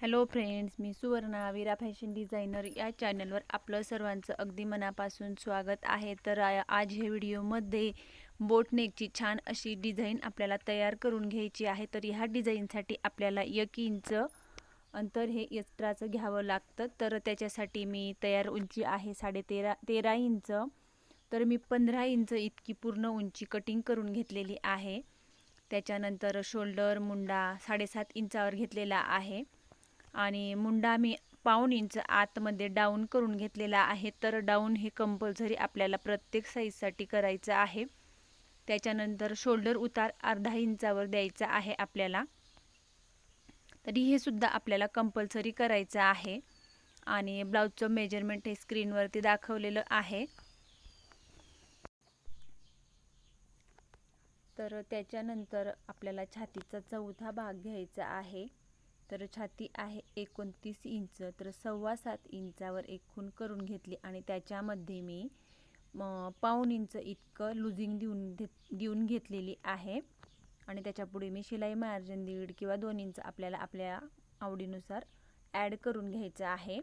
Hello friends मी Suvarna Veera fashion designer या चॅनलवर आपलं सर्वांचं अगदी मनापासून स्वागत आहे. तर आज हे व्हिडिओमध्ये बोटनेकची छान अशी डिझाईन आपल्याला तयार करून घ्यायची आहे. तर ह्या डिझाईनसाठी आपल्याला एक इंच अंतर हे एक्स्ट्राचं घ्यावं लागतं. तर त्याच्यासाठी मी तयार उंची आहे साडेतेरा तेरा इंच तर मी पंधरा इंच इतकी पूर्ण उंची कटिंग करून घेतलेली आहे. त्याच्यानंतर शोल्डर मुंडा साडेसात इंचावर घेतलेला आहे. आणि मुंडा मी पाऊण इंच आतमध्ये डाऊन करून घेतलेला आहे. तर डाऊन हे कंपल्सरी आपल्याला प्रत्येक साईजसाठी करायचं आहे. त्याच्यानंतर शोल्डर उतार अर्धा इंचावर द्यायचा आहे आपल्याला. तरी हे सुद्धा आपल्याला कंपल्सरी करायचं आहे. आणि ब्लाऊजचं मेजरमेंट हे स्क्रीनवरती दाखवलेलं आहे. तर त्याच्यानंतर आपल्याला छातीचा चौथा भाग घ्यायचा आहे. तर छाती आहे एकोणतीस इंच तर सव्वा सात इंचावर एक खून करून घेतली आणि त्याच्यामध्ये मी पाऊन पाऊण इंच इतकं लुझिंग देऊन देऊन घेतलेली आहे. आणि त्याच्यापुढे मी शिलाई मार्जिन दीड किंवा दोन इंच आपल्याला आपल्या आवडीनुसार ॲड करून घ्यायचं आहे.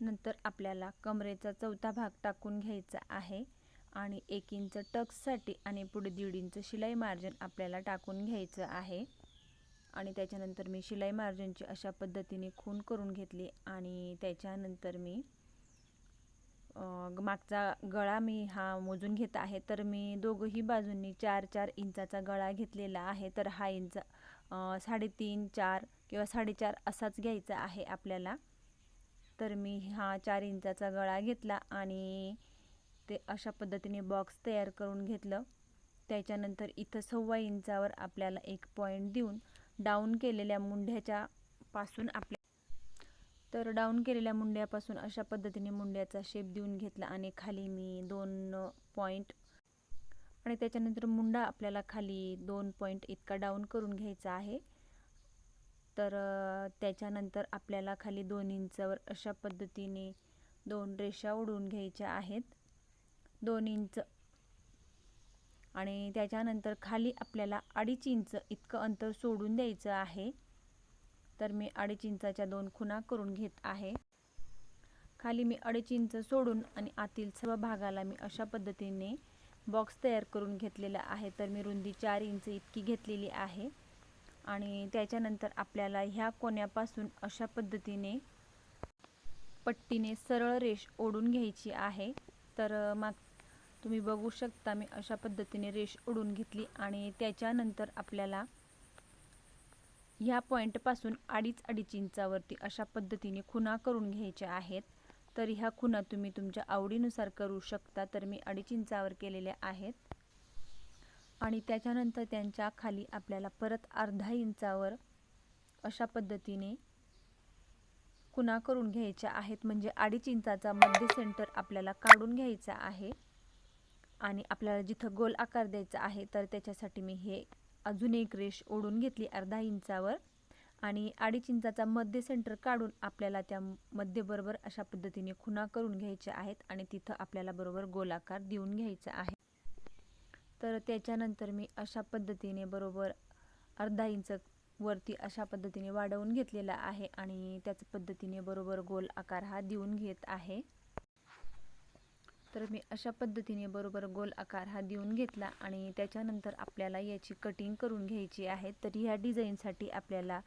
नंतर आपल्याला कमरेचा चौथा भाग टाकून घ्यायचा आहे आणि एक इंच टक्ससाठी आणि पुढे दीड इंच शिलाई मार्जिन आपल्याला टाकून घ्यायचं आहे. आणि त्याच्यानंतर मी शिलाई मार्जिनची अशा पद्धतीने खून करून घेतली आणि त्याच्यानंतर मी मागचा गळा मी हा मोजून घेत आहे. तर मी दोघंही बाजूंनी चार चार इंचाचा गळा घेतलेला आहे. तर हा इंच साडेतीन चार किंवा साडेचार असाच घ्यायचा आहे आपल्याला. तर मी हा चार इंचाचा गळा घेतला आणि ते अशा पद्धतीने बॉक्स तयार करून घेतलं. त्याच्यानंतर इथं सव्वा इंचावर आपल्याला एक पॉईंट देऊन डाऊन केलेल्या मुंड्याच्या पासून आपल्या तर डाऊन केलेल्या मुंड्यापासून अशा पद्धतीने मुंड्याचा शेप देऊन घेतला आणि खाली मी दोन पॉईंट आणि त्याच्यानंतर मुंडा आपल्याला खाली दोन पॉईंट इतका डाऊन करून घ्यायचा आहे. तर त्याच्यानंतर आपल्याला खाली दोन इंचावर अशा पद्धतीने दोन रेषा ओढून घ्यायच्या आहेत. दोन इंच आणि त्याच्यानंतर खाली आपल्याला अडीच इंच इतकं अंतर सोडून द्यायचं आहे. तर मी अडीच इंचाच्या दोन खुणा करून घेत आहे. खाली मी अडीच इंच सोडून आणि आतील सर्व भागाला मी अशा पद्धतीने बॉक्स तयार करून घेतलेला आहे. तर मी रुंदी चार इंच इतकी घेतलेली आहे. आणि त्याच्यानंतर आपल्याला ह्या कोण्यापासून अशा पद्धतीने पट्टीने सरळ रेष ओढून घ्यायची आहे. तर माग तुम्ही बघू शकता मी अशा पद्धतीने रेष ओढून घेतली आणि त्याच्यानंतर आपल्याला ह्या पॉईंटपासून अडीच अडीच इंचावरती अशा पद्धतीने खुणा करून घ्यायच्या आहेत. तर ह्या खुणा तुम्ही तुमच्या आवडीनुसार करू शकता. तर मी अडीच इंचावर केलेल्या आहेत. आणि त्याच्यानंतर त्यांच्या खाली आपल्याला परत अर्धा इंचावर अशा पद्धतीने खुणा करून घ्यायच्या आहेत. म्हणजे अडीच इंचाचा मध्य सेंटर आपल्याला काढून घ्यायचा आहे. आणि आपल्याला जिथं गोल आकार द्यायचा आहे तर त्याच्यासाठी मी हे अजून एक रेष ओढून घेतली अर्धा इंचावर. आणि अडीच इंचाचा मध्य सेंटर काढून आपल्याला त्या मध्यबरोबर अशा पद्धतीने खुणा करून घ्यायच्या आहेत आणि तिथं आपल्याला बरोबर गोलाकार देऊन घ्यायचा आहे. तर त्याच्यानंतर मी अशा पद्धतीने बरोबर अर्धा इंच वरती अशा पद्धतीने वाढवून घेतलेला आहे आणि त्याच पद्धतीने बरोबर गोल आकार हा देऊन घेत आहे. तर मी अशा पद्धतीने बरोबर गोल आकार हा देऊन घेतला आणि त्याच्यानंतर आपल्याला याची कटिंग करून घ्यायची आहे. तर ह्या डिझाईनसाठी आपल्याला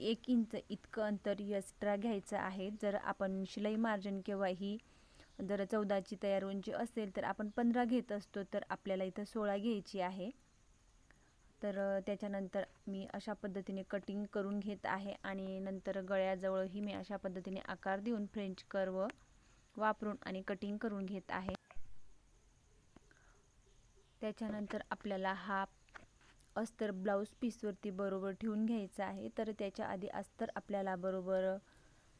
एक इंच इतकं अंतर एक्स्ट्रा घ्यायचं आहे. जर आपण शिलाई मार्जिन किंवा ही जर चौदाची तयार उंची असेल तर आपण पंधरा घेत असतो तर आपल्याला इथं सोळा घ्यायची आहे. तर त्याच्यानंतर मी अशा पद्धतीने कटिंग करून घेत आहे आणि नंतर गळ्याजवळही मी अशा पद्धतीने आकार देऊन फ्रेंच कर्व वापरून आणि कटिंग करून घेत आहे. त्याच्यानंतर आपल्याला हा अस्तर ब्लाऊज पीसवरती बरोबर ठेवून घ्यायचा आहे. तर त्याच्या आधी अस्तर आपल्याला बरोबर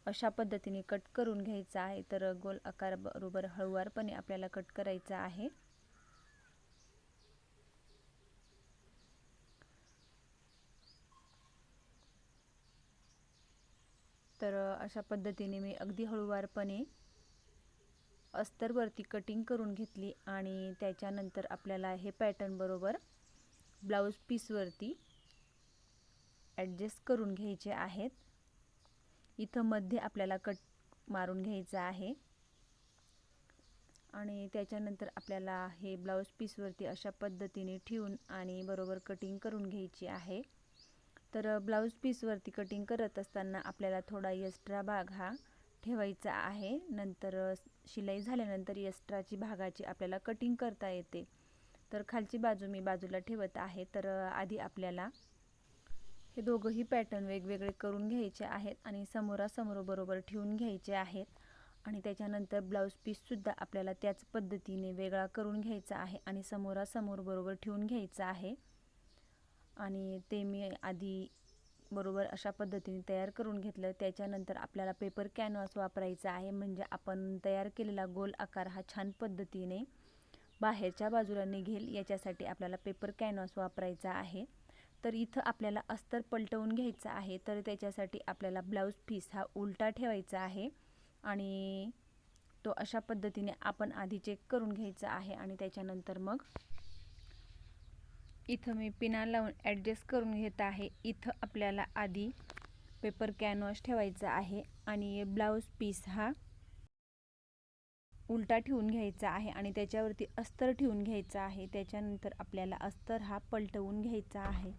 अशा पद्धतीने कट करून घ्यायचा आहे. तर गोल आकार बरोबर हळुवारपणे आपल्याला कट करायचा आहे. तर अशा पद्धतीने मी अगदी हळुवारपणे अस्तरवरती कटिंग करून घेतली आणि त्याच्यानंतर आपल्याला हे पॅटर्न बरोबर ब्लाऊज पीसवरती ॲडजस्ट करून घ्यायचे आहेत. इथं मध्ये आपल्याला कट मारून घ्यायचं आहे. आणि त्याच्यानंतर आपल्याला हे ब्लाऊज पीसवरती अशा पद्धतीने ठेवून आणि बरोबर कटिंग करून घ्यायची आहे. तर ब्लाऊज पीसवरती कटिंग करत असताना आपल्याला थोडा एक्स्ट्रा भाग हा ठेवायचा आहे. नंतर शिलाई झाल्यानंतर एक्स्ट्राची भागाची आपल्याला कटिंग करता येते. तर खालची बाजू मी बाजूला ठेवत आहे. तर आधी आपल्याला हे दोघंही पॅटर्न वेगवेगळे करून घ्यायचे आहेत आणि समोरासमोर बरोबर ठेवून घ्यायचे आहेत. आणि त्याच्यानंतर ब्लाऊज पीससुद्धा आपल्याला त्याच पद्धतीने वेगळा करून घ्यायचा आहे आणि समोरासमोर बरोबर ठेवून घ्यायचं आहे. आणि ते मी आधी बरोबर अशा पद्धतीने तयार करून घेतलं. त्याच्यानंतर आपल्याला पेपर कॅनव्हास वापरायचा आहे. म्हणजे आपण तयार केलेला गोल आकार हा छान पद्धतीने बाहेरच्या बाजूला निघेल. याच्यासाठी आपल्याला पेपर कॅनव्हास वापरायचा आहे. तर इथं आपल्याला अस्तर पलटवून घ्यायचं आहे. तर त्याच्यासाठी आपल्याला ब्लाऊज पीस हा उलटा ठेवायचा आहे. आणि तो अशा पद्धतीने आपण आधी चेक करून घ्यायचा आहे. आणि त्याच्यानंतर मग इथं मी पिना लावून ॲडजस्ट करून घेत आहे. इथं आपल्याला आधी पेपर कॅनवॉश ठेवायचा आहे आणि ब्लाऊज पीस हा उलटा ठेवून घ्यायचा आहे आणि त्याच्यावरती अस्तर ठेवून घ्यायचा आहे. त्याच्यानंतर आपल्याला अस्तर हा पलटवून घ्यायचा आहे.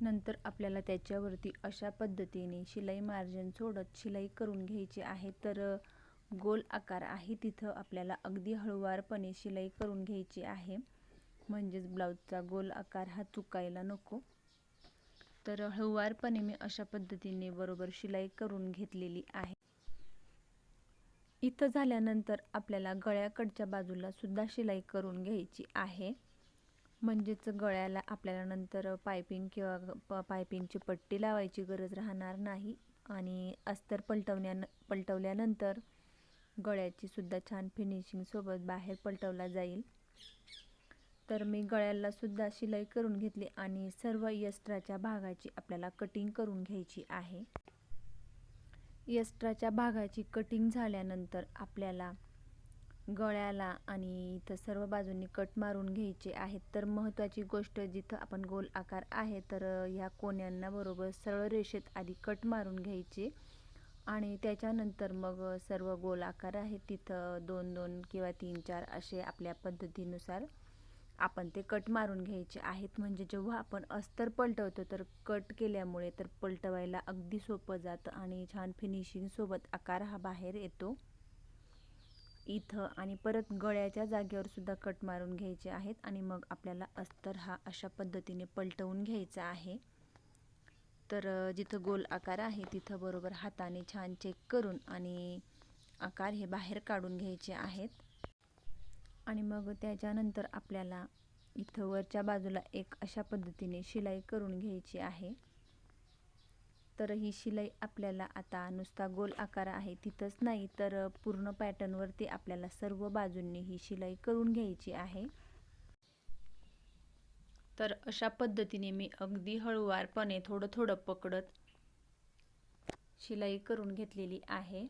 नंतर आपल्याला त्याच्यावरती अशा पद्धतीने शिलाई मार्जिन सोडत शिलाई करून घ्यायची आहे. तर गोल आकार आहे. तिथं आपल्याला अगदी हळूवारपणे शिलाई करून घ्यायची आहे. म्हणजेच ब्लाऊजचा गोल आकार हा चुकायला नको. तर हळूवारपणे मी अशा पद्धतीने बरोबर शिलाई करून घेतलेली आहे. इथं झाल्यानंतर आपल्याला गळ्याकडच्या बाजूला सुद्धा शिलाई करून घ्यायची आहे. म्हणजेच गळ्याला आपल्याला नंतर पायपिंग किंवा पायपिंगची पट्टी लावायची गरज राहणार नाही. आणि अस्तर पलटवण्या पलटवल्यानंतर गळ्याची सुद्धा छान फिनिशिंगसोबत बाहेर पलटवला जाईल. तर मी गळ्याला सुद्धा शिलाई करून घेतली आणि सर्व यस्ट्राच्या भागाची आपल्याला कटिंग करून घ्यायची आहे. यस्ट्राच्या भागाची कटिंग झाल्यानंतर आपल्याला गळ्याला आणि इथं सर्व बाजूंनी कट मारून घ्यायचे आहेत. तर महत्त्वाची गोष्ट जिथं आपण गोल आकार आहे तर ह्या कोण्यांना बरोबर सरळ रेषेत आधी कट मारून घ्यायचे आणि त्याच्यानंतर मग सर्व गोल आकार आहे तिथं दोन दोन किंवा तीन चार असे आपल्या पद्धतीनुसार आपण ते कट मारून घ्यायचे आहेत. म्हणजे जेव्हा आपण अस्तर पलटवतो तर कट केल्यामुळे तर पलटवायला अगदी सोपं जातं आणि छान फिनिशिंगसोबत आकार हा बाहेर येतो. इथं आणि परत गळ्याच्या जागेवर सुद्धा कट मारून घ्यायचे आहेत आणि मग आपल्याला अस्तर हा अशा पद्धतीने पलटवून घ्यायचा आहे. तर जिथं गोल आकार आहे तिथं बरोबर हाताने छान चेक करून आणि आकार हे बाहेर काढून घ्यायचे आहेत. आणि मग त्याच्यानंतर आपल्याला इथं वरच्या बाजूला एक अशा पद्धतीने शिलाई करून घ्यायची आहे. तर ही शिलाई आपल्याला आता नुसता गोल आकार आहे तिथंच नाही तर पूर्ण पॅटर्नवरती आपल्याला सर्व बाजूंनी ही शिलाई करून घ्यायची आहे. तर अशा पद्धतीने मी अगदी हळूवारपणे थोडं थोडं पकडत शिलाई करून घेतलेली आहे.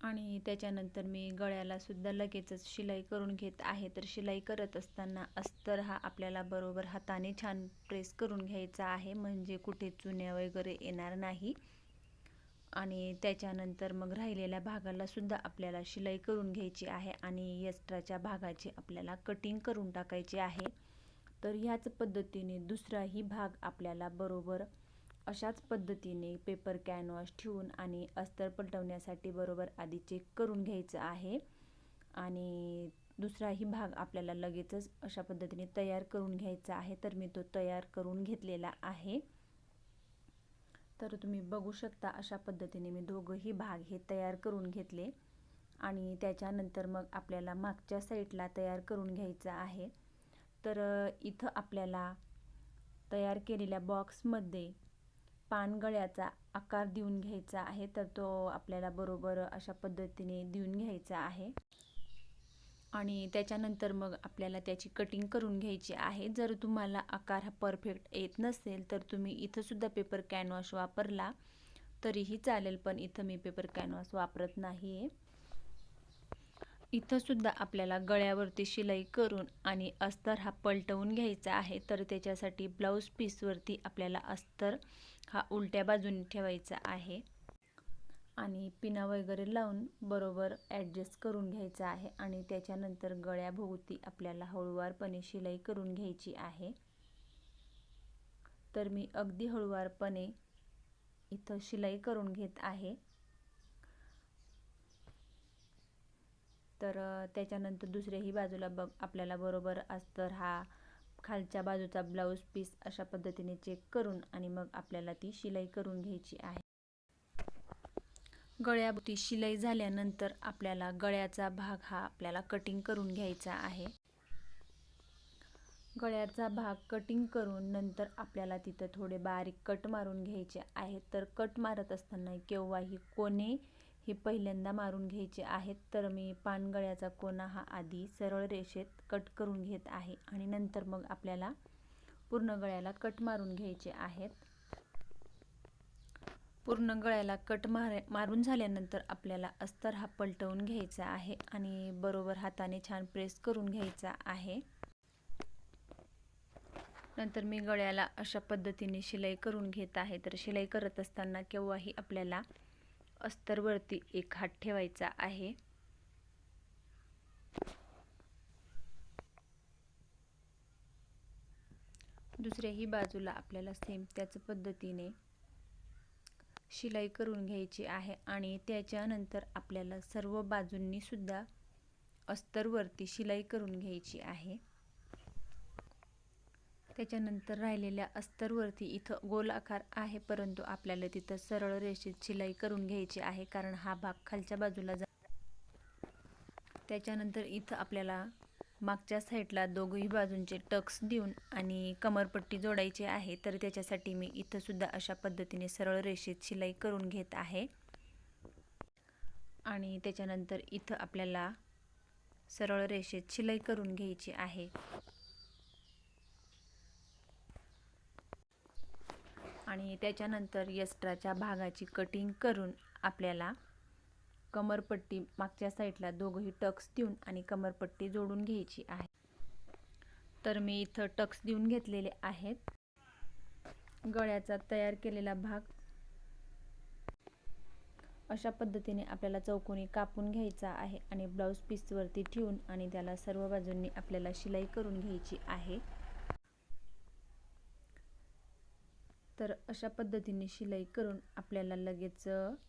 आणि त्याच्यानंतर मी गळ्याला सुद्धा लगेचच शिलाई करून घेत आहे. तर शिलाई करत असताना अस्तर हा आपल्याला बरोबर हाताने छान प्रेस करून घ्यायचा आहे. म्हणजे कुठे चुन्या वगैरे येणार नाही. आणि त्याच्यानंतर मग राहिलेल्या भागाला सुद्धा आपल्याला शिलाई करून घ्यायची आहे आणि एक्स्ट्राच्या भागाची आपल्याला कटिंग करून टाकायची आहे. तर ह्याच पद्धतीने दुसराही भाग आपल्याला बरोबर अशाच पद्धतीने पेपर कॅनवॉश ठेवून आणि अस्तर पलटवण्यासाठी बरोबर आधी चेक करून घ्यायचं आहे. आणि दुसराही भाग आपल्याला लगेचच अशा पद्धतीने तयार करून घ्यायचा आहे. तर मी तो तयार करून घेतलेला आहे. तर तुम्ही बघू शकता अशा पद्धतीने मी दोघंही भाग हे तयार करून घेतले. आणि त्याच्यानंतर मग आपल्याला मागच्या साईडला तयार करून घ्यायचं आहे. तर इथं आपल्याला तयार केलेल्या बॉक्समध्ये पानगळ्याचा आकार देऊन घ्यायचा आहे तर तो आपल्याला बरोबर अशा पद्धतीने देऊन घ्यायचा आहे. आणि त्याच्यानंतर मग आपल्याला त्याची कटिंग करून घ्यायची आहे. जर तुम्हाला आकार हा परफेक्ट येत नसेल तर तुम्ही इथंसुद्धा पेपर कॅनव्हास वापरला तरीही चालेल पण इथं मी पेपर कॅनव्हास वापरत नाही आहे इथंसुद्धा आपल्याला गळ्यावरती शिलाई करून आणि अस्तर हा पलटवून घ्यायचा आहे तर त्याच्यासाठी ब्लाऊज पीसवरती आपल्याला अस्तर हा उलट्या बाजूने ठेवायचा आहे. आणि पिना वगैरे लावून बरोबर ॲडजस्ट करून घ्यायचा आहे आणि त्याच्यानंतर गळ्याभोवती आपल्याला हळूवारपणे शिलाई करून घ्यायची आहे. तर मी अगदी हळूवारपणे इथं शिलाई करून घेत आहे. तर त्याच्यानंतर दुसऱ्याही बाजूला बघ आपल्याला बरोबर अस्तर हा खालच्या बाजूचा ब्लाऊज पीस अशा पद्धतीने चेक करून आणि मग आपल्याला ती शिलाई करून घ्यायची आहे. गळ्याभोवती शिलाई झाल्यानंतर आपल्याला गळ्याचा भाग हा आपल्याला कटिंग करून घ्यायचा आहे. गळ्याचा भाग कटिंग करून नंतर आपल्याला तिथं थोडे बारीक कट मारून घ्यायचे आहेत. तर कट मारत असताना केव्हाही कोणे हे पहिल्यांदा मारून घ्यायचे आहेत तर मी पानगळ्याचा कोना हा आधी सरळ रेषेत कट करून घेत आहे आणि नंतर मग आपल्याला पूर्ण गळ्याला कट मारून घ्यायचे आहेत. पूर्ण गळ्याला कट मार मारून झाल्यानंतर आपल्याला अस्तर हा पलटवून घ्यायचा आहे आणि बरोबर हाताने छान प्रेस करून घ्यायचा आहे. नंतर मी गळ्याला अशा पद्धतीने शिलाई करून घेत आहे. तर शिलाई करत असताना केव्हाही आपल्याला अस्तरवरती एक हात ठेवायचा आहे. दुसऱ्याही बाजूला आपल्याला सेम त्याच पद्धतीने शिलाई करून घ्यायची आहे आणि त्याच्यानंतर आपल्याला सर्व बाजूंनी सुद्धा अस्तरवरती शिलाई करून घ्यायची आहे. त्याच्यानंतर राहिलेल्या अस्तरवरती इथं गोल आकार आहे परंतु आपल्याला तिथं सरळ रेषेत शिलाई करून घ्यायची आहे कारण हा भाग खालच्या बाजूला जा त्याच्यानंतर इथं आपल्याला मागच्या साईडला दोघही बाजूंचे टक्स देऊन आणि कमरपट्टी जोडायची आहे तर त्याच्यासाठी मी इथंसुद्धा अशा पद्धतीने सरळ रेषेत शिलाई करून घेत आहे. आणि त्याच्यानंतर इथं आपल्याला सरळ रेषेत शिलाई करून घ्यायची आहे. आणि त्याच्यानंतर यस्ट्राच्या भागाची कटिंग करून आपल्याला कमरपट्टी मागच्या साईडला दोघंही टक्स देऊन आणि कमरपट्टी जोडून घ्यायची आहे. तर मी इथं टक्स देऊन घेतलेले आहेत. गळ्याचा तयार केलेला भाग अशा पद्धतीने आपल्याला चौकोनी कापून घ्यायचा आहे आणि ब्लाऊज पीसवरती ठेवून आणि त्याला सर्व बाजूंनी आपल्याला शिलाई करून घ्यायची आहे. तर अशा पद्धतीने शिलाई करून आपल्याला लगेच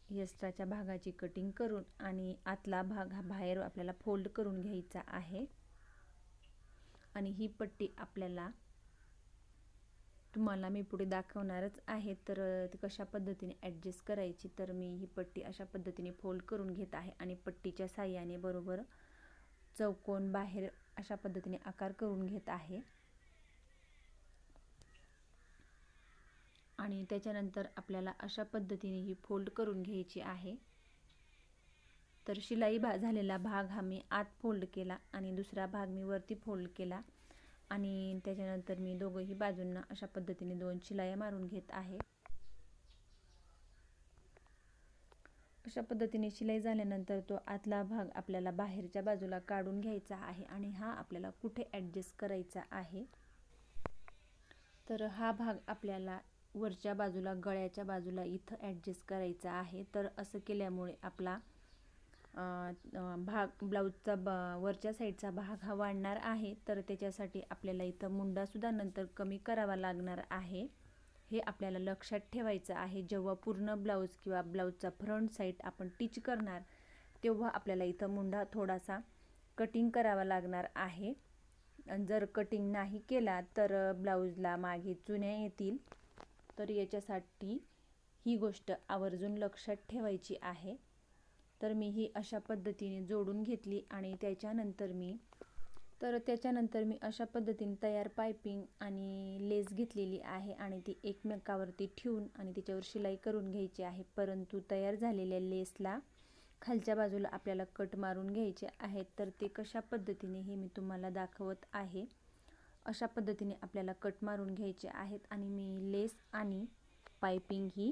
यस्त्राच्या भागाची कटिंग करून आणि आतला भाग हा बाहेर आपल्याला फोल्ड करून घ्यायचा आहे. आणि ही पट्टी आपल्याला तुम्हाला मी पुढे दाखवणारच आहे. तर ती कशा पद्धतीने ॲडजस्ट करायची तर मी ही पट्टी अशा पद्धतीने फोल्ड करून घेत आहे. आणि पट्टीच्या साह्याने बरोबर चौकोन बाहेर अशा पद्धतीने आकार करून घेत आहे. आणि त्याच्यानंतर आपल्याला अशा पद्धतीने ही फोल्ड करून घ्यायची आहे. तर शिलाई भा झालेला भाग हा मी आत फोल्ड केला आणि दुसरा भाग मी वरती फोल्ड केला. आणि त्याच्यानंतर मी दोघंही बाजूंना अशा पद्धतीने दोन शिलाया मारून घेत आहे. अशा पद्धतीने शिलाई झाल्यानंतर तो आतला भाग आपल्याला बाहेरच्या बाजूला काढून घ्यायचा आहे आणि हा आपल्याला कुठे ॲडजस्ट करायचा आहे. तर हा भाग आपल्याला वरच्या बाजूला गळ्याच्या बाजूला इथं ॲडजस्ट करायचा आहे. तर असं केल्यामुळे आपला भाग ब्लाऊजचा ब वरच्या साईडचा भाग हा वाढणार आहे. तर त्याच्यासाठी आपल्याला इथं मुंडासुद्धा नंतर कमी करावा लागणार आहे. हे आपल्याला लक्षात ठेवायचं आहे. जेव्हा पूर्ण ब्लाऊज किंवा ब्लाऊजचा फ्रंट साईड आपण टिच करणार तेव्हा आपल्याला इथं मुंडा थोडासा कटिंग करावा लागणार आहे. जर कटिंग नाही केला तर ब्लाऊजला मागे चुन्या येतील. तर याच्यासाठी ही गोष्ट आवर्जून लक्षात ठेवायची आहे. तर मी ही अशा पद्धतीने जोडून घेतली आणि त्याच्यानंतर मी तर त्याच्यानंतर मी अशा पद्धतीने तयार पायपिंग आणि लेस घेतलेली आहे आणि ती एकमेकावरती ठेवून आणि त्याच्यावर शिलाई करून घ्यायची आहे. परंतु तयार झालेल्या लेसला खालच्या बाजूला आपल्याला कट मारून घ्यायचे आहेत. तर ते कशा पद्धतीने हे मी तुम्हाला दाखवत आहे. अशा पद्धतीने आपल्याला कट मारून घ्यायचे आहेत आणि मी लेस आणि पायपिंग ही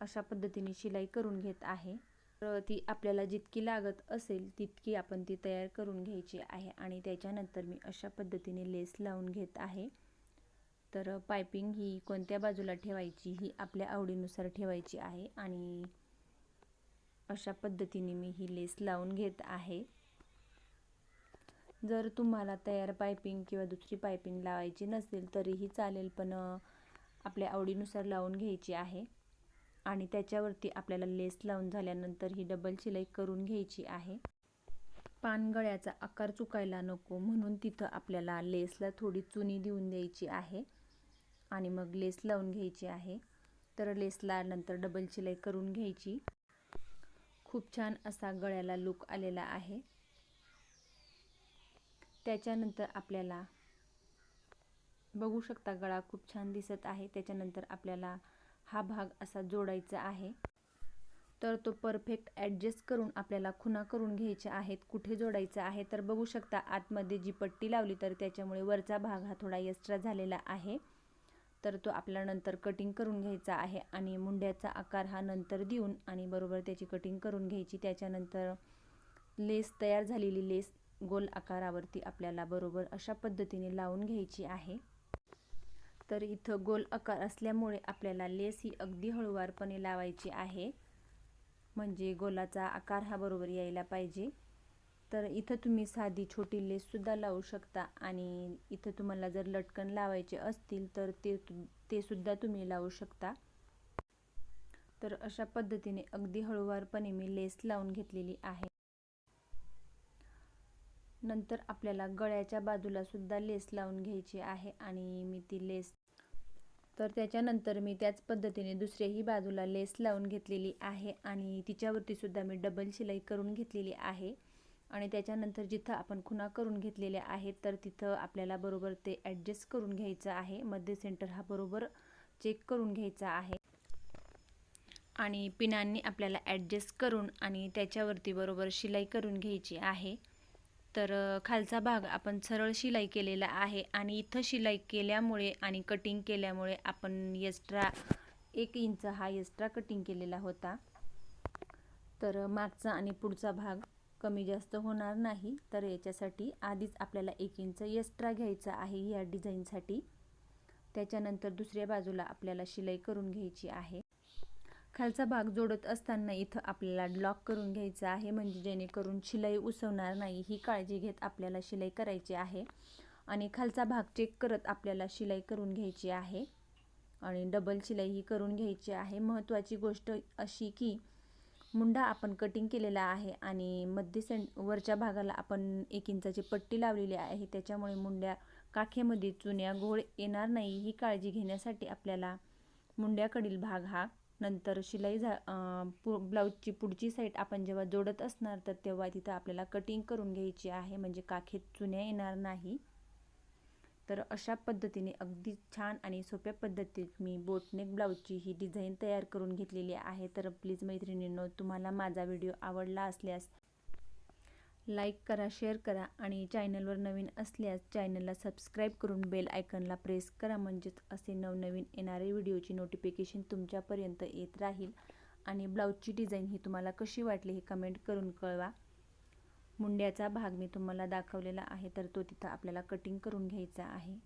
अशा पद्धतीने शिलाई करून घेत आहे. तर ती आपल्याला जितकी लागत असेल तितकी आपण ती तयार करून घ्यायची आहे आणि त्याच्यानंतर मी अशा पद्धतीने लेस लावून घेत आहे. तर पायपिंग ही कोणत्या बाजूला ठेवायची ही आपल्या आवडीनुसार ठेवायची आहे आणि अशा पद्धतीने मी ही लेस लावून घेत आहे. जर तुम्हाला तयार पायपिंग किंवा दुसरी पायपिंग लावायची नसेल तरीही चालेल पण आपल्या आवडीनुसार लावून घ्यायची आहे. आणि त्याच्यावरती आपल्याला लेस लावून झाल्यानंतर ही डबल शिलाई करून घ्यायची आहे. पानगळ्याचा आकार चुकायला नको म्हणून तिथं आपल्याला लेसला थोडी चुनी देऊन द्यायची आहे. आणि मग लेस लावून घ्यायची आहे. तर लेसला नंतर डबल शिलाई करून घ्यायची. खूप छान असा गळ्याला लुक आलेला आहे. त्याच्यानंतर आपल्याला बघू शकता गळा खूप छान दिसत आहे. त्याच्यानंतर आपल्याला हा भाग असा जोडायचा आहे. तर तो परफेक्ट ॲडजस्ट करून आपल्याला खुणा करून घ्यायच्या आहेत. कुठे जोडायचं आहे तर बघू शकता आतमध्ये जी पट्टी लावली तर त्याच्यामुळे वरचा भाग हा थोडा एक्स्ट्रा झालेला आहे. तर तो आपल्याला नंतर कटिंग करून घ्यायचा आहे आणि मुंड्याचा आकार हा नंतर देऊन आणि बरोबर त्याची कटिंग करून घ्यायची. त्याच्यानंतर लेस तयार झालेली लेस गोल आकारावरती आपल्याला बरोबर अशा पद्धतीने लावून घ्यायची आहे. तर इथं गोल आकार असल्यामुळे आपल्याला लेस ही अगदी हळूवारपणे लावायची आहे. म्हणजे गोलाचा आकार हा बरोबर यायला पाहिजे. तर इथं तुम्ही साधी छोटी लेससुद्धा लावू शकता आणि इथं तुम्हाला जर लटकन लावायचे असतील तर ते ते सुद्धा तुम्ही लावू शकता. तर अशा पद्धतीने अगदी हळूवारपणे मी लेस लावून घेतलेली आहे. नंतर आपल्याला गळ्याच्या बाजूला सुद्धा लेस लावून घ्यायची आहे आणि मी ती लेस तर त्याच्यानंतर मी त्याच पद्धतीने दुसऱ्याही बाजूला लेस लावून घेतलेली आहे आणि तिच्यावरती सुद्धा मी डबल शिलाई करून घेतलेली आहे. आणि त्याच्यानंतर जिथं आपण खुणा करून घेतलेल्या आहेत तर तिथं आपल्याला बरोबर ते ॲडजस्ट करून घ्यायचं आहे. मध्य सेंटर हा बरोबर चेक करून घ्यायचा आहे. आणि पिनांनी आपल्याला ॲडजस्ट करून आणि त्याच्यावरती बरोबर शिलाई करून घ्यायची आहे. तर खालचा भाग आपण सरळ शिलाई केलेला आहे आणि इथं शिलाई केल्यामुळे आणि कटिंग केल्यामुळे आपण एक्स्ट्रा एक इंच हा एक्स्ट्रा कटिंग केलेला होता. तर मागचा आणि पुढचा भाग कमी जास्त होणार नाही. तर याच्यासाठी आधीच आपल्याला एक इंच एक्स्ट्रा घ्यायचा आहे या डिझाईनसाठी त्याच्यानंतर दुसऱ्या बाजूला आपल्याला शिलाई करून घ्यायची आहे. खालचा भाग जोडत असताना इथं आपल्याला लॉक करून घ्यायचा आहे. म्हणजे जेणेकरून शिलाई उसवणार नाही ही काळजी घेत आपल्याला शिलाई करायची आहे. आणि खालचा भाग चेक करत आपल्याला शिलाई करून घ्यायची आहे. आणि डबल शिलाई ही करून घ्यायची आहे. महत्त्वाची गोष्ट अशी की मुंडा आपण कटिंग केलेला आहे आणि मध्य सेंट वरच्या भागाला आपण एक इंचाची पट्टी लावलेली आहे. त्याच्यामुळे मुंड्या काखेमध्ये चुन्या घोळ येणार नाही. ही काळजी घेण्यासाठी आपल्याला मुंड्याकडील भाग हा नंतर शिलाई झा पु ब्लाऊजची पुढची साईड आपण जेव्हा जोडत असणार तर तेव्हा तिथं आपल्याला कटिंग करून घ्यायची आहे. म्हणजे काखेत चुन्या येणार नाही. तर अशा पद्धतीने अगदी छान आणि सोप्या पद्धतीत मी बोटनेक ब्लाऊजची ही डिझाईन तयार करून घेतलेली आहे. तर प्लीज मैत्रिणींनो तुम्हाला माझा व्हिडिओ आवडला असल्यास लाईक करा शेअर करा आणि चॅनलवर नवीन असल्यास चॅनलला सबस्क्राईब करून बेल आयकनला प्रेस करा. म्हणजेच असे नवनवीन येणारे व्हिडिओची नोटिफिकेशन तुमच्यापर्यंत येत राहील. आणि ब्लाऊजची डिझाईन ही तुम्हाला कशी वाटली हे कमेंट करून कळवा. मुंड्याचा भाग मी तुम्हाला दाखवलेला आहे तर तो तिथं आपल्याला कटिंग करून घ्यायचा आहे.